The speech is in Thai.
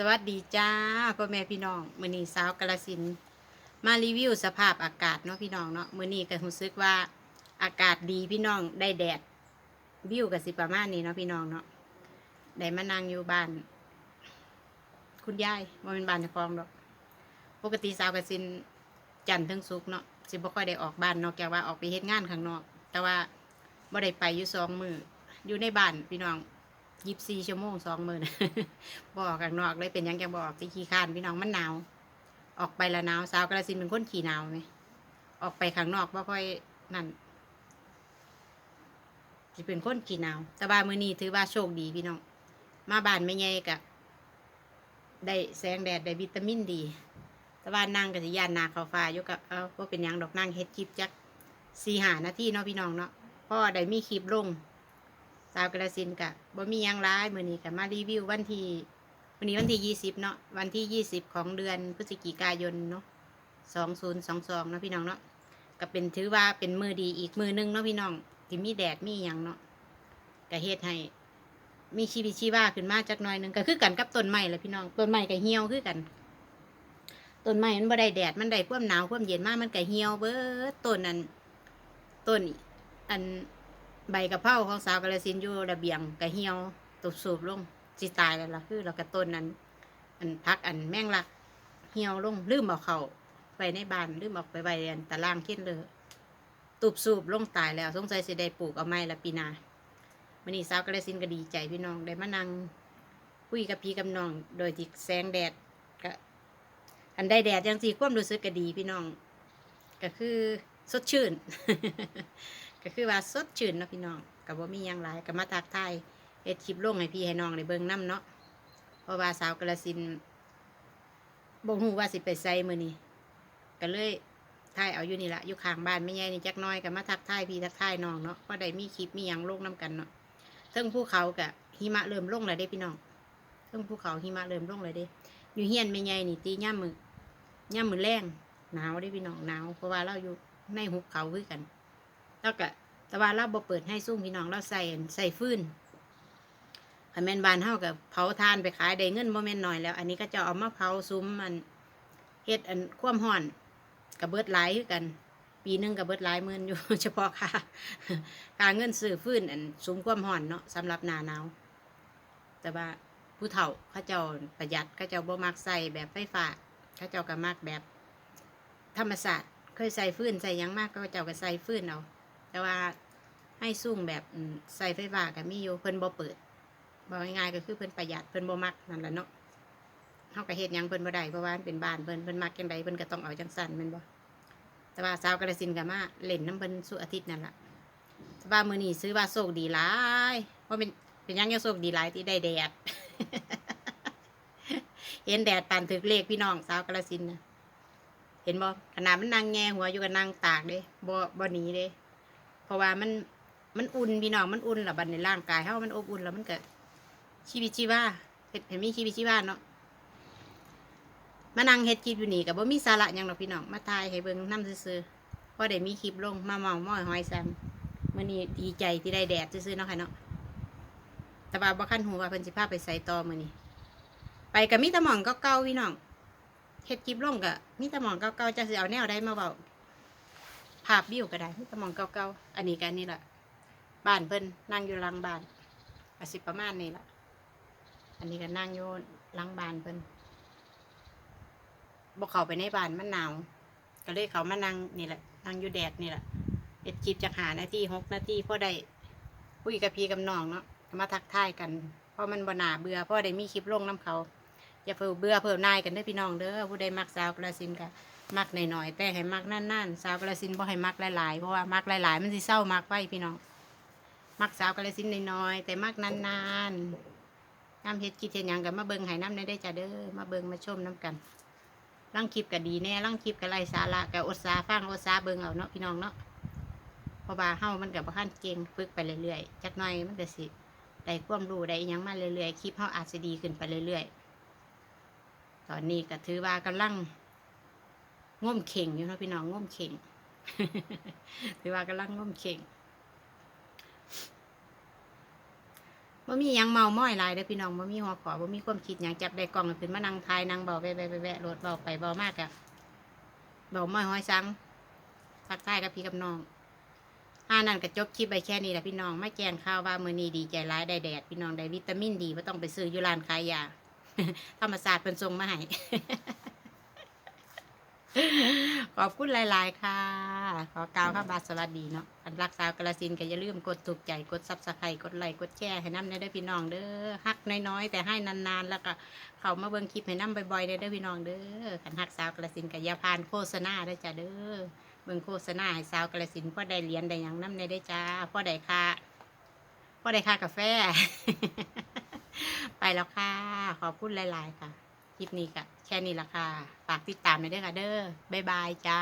สวัสดีจ้าพ่อแม่พี่น้องมื้อนี้สาวกาลสินมารีวิวสภาพอากาศเนาะพี่น้องเนาะมื้อนี้ก็รู้สึกว่าอากาศดีพี่น้องได้แดดวิวก็สิประมาณนี้เนาะพี่น้องเนาะได้มานั่งอยู่บ้าน คุณยายว่าเป็นบ้านเจ้าของดอก ปกติสาวกาลสินจันทร์ถึงศุกร์เนาะสิบ่ค่อยได้ออกบ้านนอกจากว่าออกไปเฮ็ดงานข้างนอก แต่ว่าบ่ได้ไปอยู่สองมืออยู่ในบ้านพี่น้อง ยีิบสี่ชั่วโมงสองหมือนบออกข้างนอกเลยเป็นยังจะบอกสิขี้ข้านพี่น้องมันหนาว ออกไปละหนาวสาวกระสินเป็นคนขี่หนาวไหมออกไปข้างนอกบ่ค่อยนั่นจะเป็นคนขี่หนาว แต่ว่ามือนี้ถือว่าโชคดีพี่น้อง มาบ้านไม่ใหญ่กะได้แสงแดดได้วิตามินดี แต่ว่านั่งกับสิยานนาเขาฟ้ายู่กับเอาว่าเป็นยังดอกนั่งเฮ็ดคลิปจักสี่หานาทีเนาะพี่น้องเนาะพ่อได้มีคลิปลง สาวกระสินกะบ่มียังร้ายมือนี้ก็มารีวิววันที่วันนี้วันที่ยี่สิบเนาะวันที่ยี่สิบของเดือนพฤศจิกายนเนาะสองศูนย์สองสองเนาะพี่น้องเนาะก็เป็นถือว่าเป็นมือดีอีกมือหนึงเนาะพี่น้องที่มีแดดมีหยังเนาะก็เฮ็ดให้มีชีวิตชีวาขึ้นมาจักหน่อยนึงก็คือกันกับต้นไม้แหละพี่น้องต้นไม้ก็เหี่ยวคือกันต้นไม้มันบ่ได้แดดมันได้ความหนาวความเย็นมากมันก็เหี่ยวเบิดต้นนั้นต้นอัน ใบกะเพราของสาวกาลสินอยู่ระเบียงกะเหี่ยวตุบสูบลงสิตายแล้วล่ะคือเรากระต้นนั้น อันพักอันแมงลัก เหี่ยวลงลืมเอาเขาไปในบ้านลืมเออกไปไว้อันตารางเข็นเลยตุบสูบลงตายแล้วสงสัยสิได้ปลูกเอาไม้ละปีนามันนี้สาวกาลสินก็ดีใจพี่น้องได้มานั่งคุยกับพี่กับน้อง โดยที่แสงแดดก็อันได้แดดยังสีความรู้สึกก็ดีพี่น้อง ก็คือสดชื่น ก็คือว่าสดชื่นเนาะพี่น้องกับว่ามีหยังหลายก็มาทักทายเฮ็ดคลิปลงให้พี่ให้น้องในเบิ่งน้ำเนาะเพราะว่าสาวกระสินบ่ฮู้ว่าสิไปไสมื้อนี้ก็เลยถ่ายเอาอยู่นี่ละอยู่ข้างบ้านไม่ใหญ่นี่จักหน้อยก็มาทักทายพี่ทักทายน้องเนาะว่าได้มีคลิปมีหยังลงน้กันเนาะเทิงภูเขากะหิมะเริ่มลงแล้วเด้พี่น้องเทิงภูเขาหิมะเริ่มลงแล้วเด้อยู่เฮียนไม่ใหญ่นี่ตีย่ามือย่ามือแรงหนาวเด้พี่น้องหนาวเพราะว่าเราอยู่ในหุบเขาคือกันแล้วก็ แต่ว่าเราบ่เปิดให้ซุ่มพี่น้องเราใส่ใส่ฟืนคันแมนบานเฮากับเผาทานไปขายได้เงินบ่แม่นน้อยแล้ว อันนี้ก็จะเอามาเผาซุ้มมันเฮ็ดอันความร้อนกับเบิดหลายคือกัน ปีหนึงกับเบิดหลายหมื่นอยู่ เฉพาะค่าค่าเงินซื้อฟืนอันซุ้มความร้อนเนาะสำหรับหนาหนาวแต่ว่าผู้เฒ่าเขาเจ้าประหยัดเขาเจ้าบ่มักใส่แบบไฟฟ้าเขาเจ้าก็มักแบบ ธรรมศาสตร์เคยใส่ฟืนใส่ยังมากก็เจ้าก็ใส่ฟื้นเอา แต่ว่าให้ซุ่มแบบใส่ไฟฟ้าก็มีอยู่เพิ่นบ่เปิดบอกง่ายๆก็คือเพิ่นประหยัดเพิ่นบ่มักนั่นแหละเนาะเฮาก็เฮ็ดหยังเพิ่นบ่ได้เพราะว่านเป็นบ้านเพิ่นเพิ่นมักจังใดเพิ่นก็ต้องเอาจังซั่นแม่นบ่แต่ว่าสาวกระสินก็มาเล่นน้ำเพิ่นสุอาทิตย์นั่นล่ะแต่ว่ามื้อนี้ซื้อว่าโชคดีหลายเพราะเป็นเป็นยังยังโชคดีหลายที่ได้แดดเห็นแดดปานถึกเลขพี่น้องสาวกระสินนะเห็นบ่ขนาดมันนั่งแง่หัวอยู่กับนั่งตากเด้บ่บ่หนีเด้ เพราะว่ามันมันอุ่นพี่น้องมันอุ่นแล้วบัดในร่างกายเฮามันอบอุ่นแล้วมันก็ชีวิตชีวาเฮ็ดให้มีชีวิตชีวาเนาะมานั่งเฮ็ดคลิปอยู่นี่ก็บ่มีสาระยังหรอกพี่น้องมาถ่ายให้เบิ่งน้ำซื่อๆพอได้มีคลิปลงมาเมาม้อยหอยแซ้ำมื้อนี้ดีใจที่ได้แดดซื่อๆเนาะค่ะเนาะแต่ว่าบ่คันหูว่าเพิ่นสิพาไปใส่ต่อมื้อนี้ไปก็มีต่หม่องเก่าๆพี่น้องเฮ็ดคลิปลงก็มีต่หมองเก่าๆจะสิเอาแนวใดมาเว้า ภาพวิวก็ได้มีแต่มองเก่าๆอันนี้กันนี่แหละบ้านเพิ่นนั่งอยู่หลังบ้านอาสิประมาณนี้ล่ะอันนี้ก็นั่งอยู่หลังบ้านเพิ่นบ่เขาไปในบ้านมันหนาวก็เลยเขามานั่งนี่แหละนั่งอยู่แดดนี่แหละเฮ็ดคลิปจากหานาทีหกนาทีพ่อได้คุยกับพี่กับน้องเนาะมาทักทายกันเพราะมันบ่นาเบื่อพราะได้มีคลิปลงน้ำเขาอย่าเพิ่เบื่อเพิ่มนายกันเด้อพี่น้องเด้อผู้ใดมักสาวกระสินก็ มักหน่อยๆแต่ให้มักนั่นๆสาวกระสินบ่ให้มักหลายๆเพราะว่ามักหลายๆ มันสิเศร้ามักไปพี่น้องมักสาวกระสินน้อยๆแต่มักนานๆน้ำเฮ็ดกิจเฮ็ดหยังกันมาเบิงให้น้ำในได้จ้ะเด้อมาเบิงมาชมน้ำกันร่างคลิปก็ดีแน่ร่างคลิปก็ไรสาระก็อดสาฟังอดสาเบิงเอาเนาะพี่น้องเนาะเพราะว่าเฮ้ามันก็บ่คันเก่งฝึกไปเรื่อยๆจักหน่อยมันก็สิได้ความรู้ได้ยังมาเรื่อยๆคลิปเฮาอาจสิดีขึ้นไปเรื่อยๆตอนนี้ก็ถือว่ากำลัง ง่มเข่งอยู่นะพี่น้องง่มเข่งถือว่ากำลังง่มเข่งบ่มียังเมาม้อยลายเด้อพี่น้องบ่มีหัวขอบ่มีความคิดหยังจับได้กล้องก็ขึ้นมานั่งทายนั่งเบาแวะแวะแวะรถเบาไปเบามากอะเบาม้อยห้อยซังทักทายกับพี่กับน้องอ่านั่นก็จบคลิปไปแค่นี้แหละพี่น้องไม่แจ้งข่าวว่ามือนี้ดีใจร้ายได้แดดพี่น้องได้วิตามินดีบ่ต้องไปซื้อยูรานขายยาธรรมศาสตร์เพิ่นส่งมาให้ ขอบคุณหลาย ๆ ค่ะ ขอกล่าวคำบาสวัสดีเนาะอันรักษาวกระสินก็อย่าลืมกดถูกใจ กดซับสไครต์กดไลค์ กดแชร์ให้น้ำในเด้อพี่น้องเด้อฮักน้อย ๆ แต่ให้นาน ๆ แล้วก็เขามาเบิ่งคลิปให้น้ำบ่อยๆเด้อเด้พี่น้องเด้อขันฮักสาวกระสินกับยาพานโฆษณาเด้จ้าเด้อ เบิ่งโฆษณาให้สาวกระสินพ่อได้เหรียญได้ยังน้ำในได้อจ้าพ่อได้ค่าพ่อได้ค่ากาแฟ ไปแล้วค่ะ ขอบคุณหลาย ๆ ค่ะ คลิปนี้ก็แค่นี้ละค่ะ ฝากติดตามหน่อยเด้วยค่ะเด้อบ๊ายบายจ้า